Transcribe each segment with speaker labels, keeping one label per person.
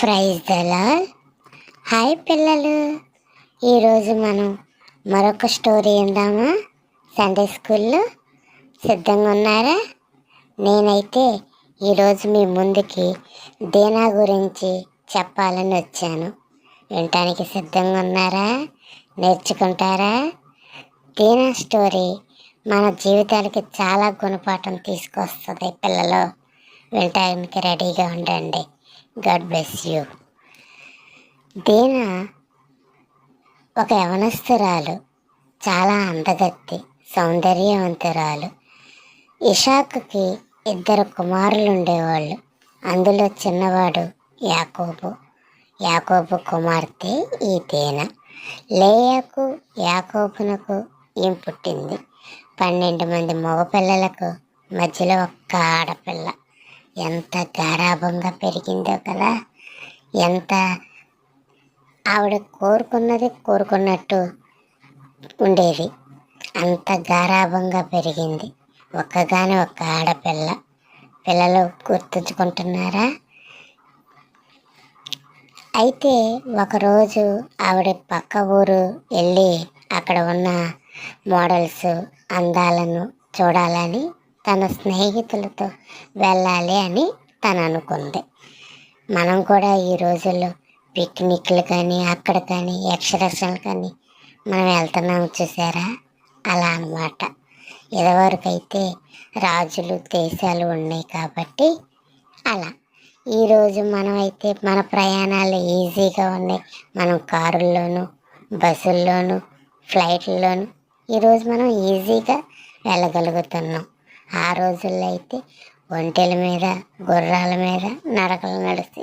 Speaker 1: Praise Dalal hi పిల్లలు. ఈరోజు మనం మరొక స్టోరీ విందామా? సండే స్కూల్లో సిద్ధంగా ఉన్నారా? నేనైతే ఈరోజు మీ ముందుకి దీనా గురించి చెప్పాలని వచ్చాను. వినటానికి సిద్ధంగా ఉన్నారా? నేర్చుకుంటారా? దీనా స్టోరీ మన జీవితాలకి చాలా గుణపాఠం తీసుకొస్తుంది పిల్లలు. వినటానికి రెడీగా ఉండండి. గాడ్ బ్లెస్ యూ దీన ఒక యవనస్తురాలు చాలా అందగత్తి సౌందర్యవంతురాలు. ఇషాకుకి ఇద్దరు కుమారులు ఉండేవాళ్ళు అందులో చిన్నవాడు యాకోబు యాకోబు కుమార్తె ఈ తేన లేయకు యాకోబునకు ఏం పుట్టింది? పన్నెండు మంది మగపిల్లలకు మధ్యలో ఒక్క ఆడపిల్ల. ఎంత గారాభంగా పెరిగిందో కదా. ఎంత ఆవిడ కోరుకున్నది కోరుకున్నట్టు ఉండేది. అంత గారాభంగా పెరిగింది. ఒక్కగానే ఒక్క ఆడపిల్ల. పిల్లలు గుర్తుంచుకుంటున్నారా? అయితే ఒకరోజు ఆవిడ పక్క ఊరు వెళ్ళి అక్కడ ఉన్న మోడల్స్ అందాలను చూడాలని తన స్నేహితులతో వెళ్ళాలి అని తను అనుకుంది. మనం కూడా ఈ రోజుల్లో పిక్నిక్లు కానీ అక్కడ కానీ ఎక్స్కర్షన్లు కానీ మనం వెళ్తున్నాం చూసారా? అలా అనమాట ఇదివరకైతే రాజులు దేశాలు ఉన్నాయి కాబట్టి అలా. ఈరోజు మనం అయితే మన ప్రయాణాలు ఈజీగా ఉన్నాయి. మనం కారుల్లోనూ బస్సుల్లోనూ ఫ్లైట్లలోనూ ఈరోజు మనం ఈజీగా వెళ్ళగలుగుతున్నాం. ఆ రోజుల్లో అయితే ఒంటెల మీద గుర్రాల మీద నడకలు నడిచి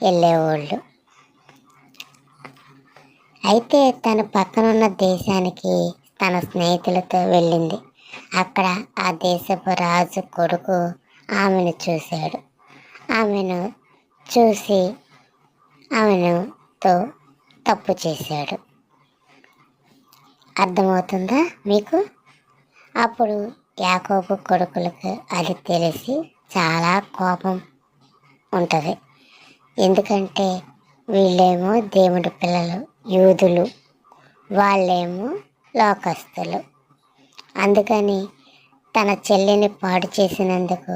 Speaker 1: వెళ్ళేవాళ్ళు. అయితే తన పక్కనున్న దేశానికి తన స్నేహితులతో వెళ్ళింది. అక్కడ ఆ దేశపు రాజు కొడుకు ఆమెను చూశాడు. ఆమెను చూసి ఆమెనుతో తప్పు చేశాడు. అర్థమవుతుందా మీకు? అప్పుడు యాకోబు కొడుకులకు అది తెలిసి చాలా కోపం ఉంటుంది. ఎందుకంటే వీళ్ళేమో దేవుడి పిల్లలు యూదులు వాళ్ళేమో లోకస్తులు. అందుకని తన చెల్లిని పాడు చేసినందుకు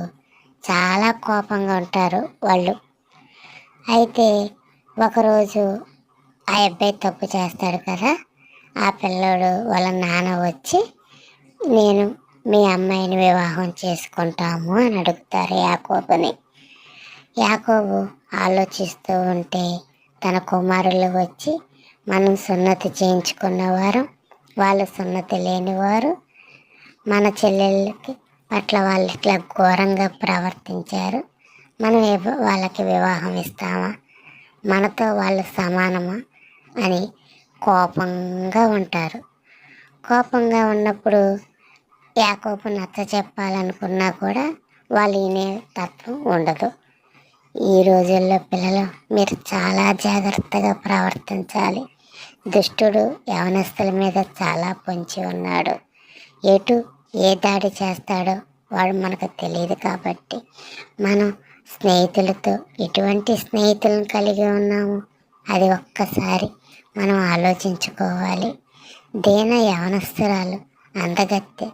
Speaker 1: చాలా కోపంగా ఉంటారు వాళ్ళు. అయితే ఒకరోజు ఆ అబ్బాయి తప్పు చేస్తాడు కదా ఆ పిల్లోడు వాళ్ళ నాన్న వచ్చి నేను మీ అమ్మాయిని వివాహం చేసుకుంటాము అని అడుగుతారు యాకోబుని. యాకోబు ఆలోచిస్తూ ఉంటే తన కుమారులు వచ్చి మనం సున్నతి చేయించుకున్నవారు వాళ్ళు సున్నతి లేనివారు మన చెల్లెళ్ళకి పట్ల వాళ్ళు ఇట్లా ఘోరంగా ప్రవర్తించారు. మనం వాళ్ళకి వివాహం ఇస్తామా? మనతో వాళ్ళు సమానమా? అని కోపంగా ఉంటారు. కోపంగా ఉన్నప్పుడు యాకోపు నచ్చ చెప్పాలనుకున్నా కూడా వాళ్ళు వినే తత్వం ఉండదు. ఈ రోజుల్లో పిల్లలు మీరు చాలా జాగ్రత్తగా ప్రవర్తించాలి. దుష్టుడు యవనస్తుల మీద చాలా పొంచి ఉన్నాడు. ఎటు ఏ దాడి చేస్తాడో వాడు మనకు తెలియదు కాబట్టి మనం స్నేహితులతో ఎటువంటి స్నేహితులను కలిగి ఉన్నాము? అది ఒక్కసారి మనం ఆలోచించుకోవాలి. దేన యవనస్తురాలు అందగత్తె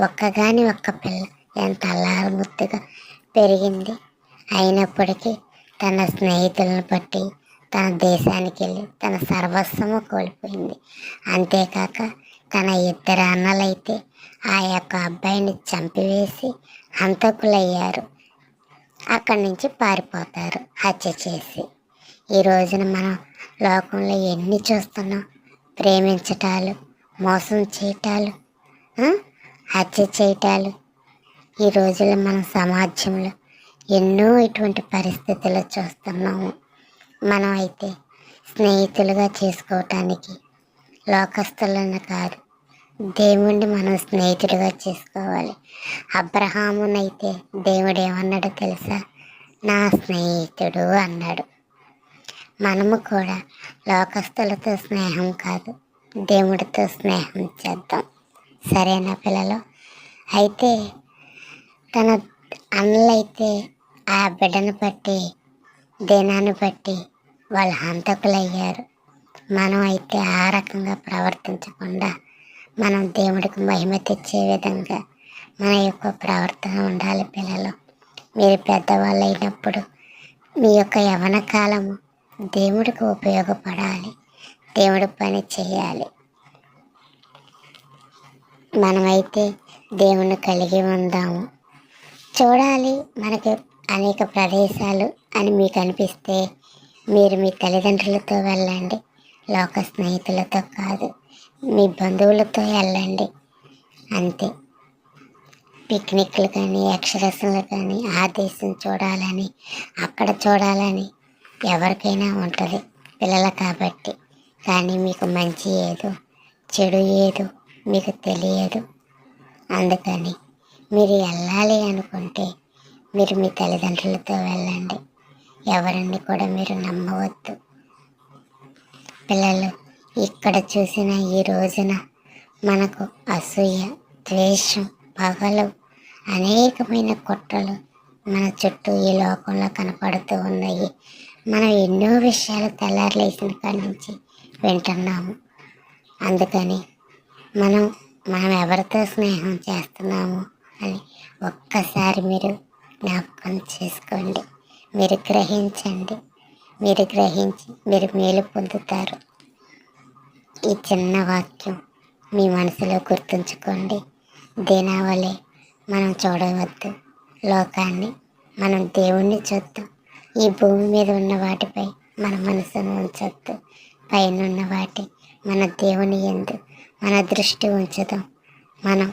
Speaker 1: ఒక్కగాని ఒక్క పిల్ల ఎంత అల్లారముద్దుగా పెరిగింది. అయినప్పటికీ తన స్నేహితులను బట్టి తన దేశానికి వెళ్ళి తన సర్వస్వము కోల్పోయింది. అంతేకాక తన ఇద్దరు అన్నలైతే ఆ యొక్క అబ్బాయిని చంపివేసి హంతకులయ్యారు. అక్కడి నుంచి పారిపోతారు హత్య చేసి. ఈ రోజున మనం లోకంలో ఎన్ని చూస్తున్నాం? ప్రేమించటాలు మోసం చేయటాలు హత్య చేయటాలు. ఈ రోజుల్లో మన సమాజంలో ఎన్నో ఇటువంటి పరిస్థితులు చూస్తున్నాము. మనం అయితే స్నేహితులుగా చేసుకోవటానికి లోకస్తులను కాదు దేవుణ్ణి మనం స్నేహితుడిగా చేసుకోవాలి. అబ్రహామునైతే దేవుడు ఏమన్నాడో తెలుసా? నా స్నేహితుడు అన్నాడు. మనము కూడా లోకస్తులతో స్నేహం కాదు దేవుడితో స్నేహం చేద్దాం. సరేనా పిల్లలు. అయితే తన అన్నలైతే ఆ బిడ్డను బట్టి దినాన్ని బట్టి వాళ్ళు హంతకులయ్యారు. మనం అయితే ఆ రకంగా ప్రవర్తించకుండా మనం దేవుడికి మహిమ తెచ్చే విధంగా మన యొక్క ప్రవర్తన ఉండాలి పిల్లలు. మీరు పెద్దవాళ్ళు అయినప్పుడు మీ యొక్క యవన కాలము దేవుడికి ఉపయోగపడాలి. దేవుడి పని చేయాలి. మనమైతే దేవుని కలిగి ఉందాము. చూడాలి మనకి అనేక ప్రదేశాలు అని మీకు అనిపిస్తే మీరు మీ తల్లిదండ్రులతో వెళ్ళండి. లోక స్నేహితులతో కాదు మీ బంధువులతో వెళ్ళండి. అంతే. పిక్నిక్లు కానీ ఎక్స్కర్షన్లు కానీ ఆ దేశం చూడాలని అక్కడ చూడాలని ఎవరికైనా ఉంటుంది. పిల్లలు కాబట్టి. కానీ మీకు మంచి ఏదో చెడు ఏదో మీకు తెలియదు. అందుకని మీరు వెళ్ళాలి అనుకుంటే మీరు మీ తల్లిదండ్రులతో వెళ్ళండి. ఎవరిని కూడా మీరు నమ్మవద్దు. పిల్లలు ఇక్కడ చూసిన ఈ రోజున మనకు అసూయ ద్వేషం పగలు అనేకమైన కుట్రలు మన చుట్టూ ఈ లోకంలో కనపడుతూ ఉన్నాయి. మనం ఎన్నో విషయాలు తెల్లారులేసిన కాడి నుంచి వింటున్నాము. అందుకని మనం మనం ఎవరితో స్నేహం చేస్తున్నాము అని ఒక్కసారి మీరు జ్ఞాపకం చేసుకోండి. మీరు గ్రహించండి. మీరు గ్రహించి మీరు మేలు పొందుతారు. ఈ చిన్న వాక్యం మీ మనసులో గుర్తుంచుకోండి. దీనావళి మనం చూడవద్దు. లోకాన్ని మనం దేవుణ్ణి చూద్దాం. ఈ భూమి మీద ఉన్న వాటిపై మన మనసును ఉంచొద్దు. పైన ఉన్న వాటి మన దేవుని ఎందు మన దృష్టి ఉంచుదాం. మనం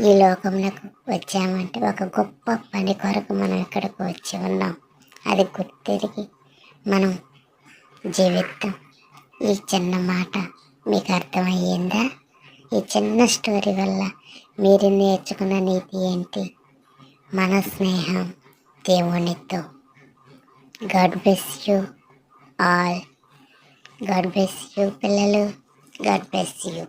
Speaker 1: ఈ లోకంలోకి వచ్చామంటే ఒక గొప్ప పని కొరకు మనం ఇక్కడికి వచ్చి ఉన్నాం. అది గుర్తిరిగి మనం జీవితం ఈ చిన్న మాట మీకు అర్థమయ్యిందా? ఈ చిన్న స్టోరీ వల్ల మీరు నేర్చుకున్న నీతి ఏంటి? మన స్నేహం దేవునితో. God bless you all. God bless you పిల్లలు. God bless you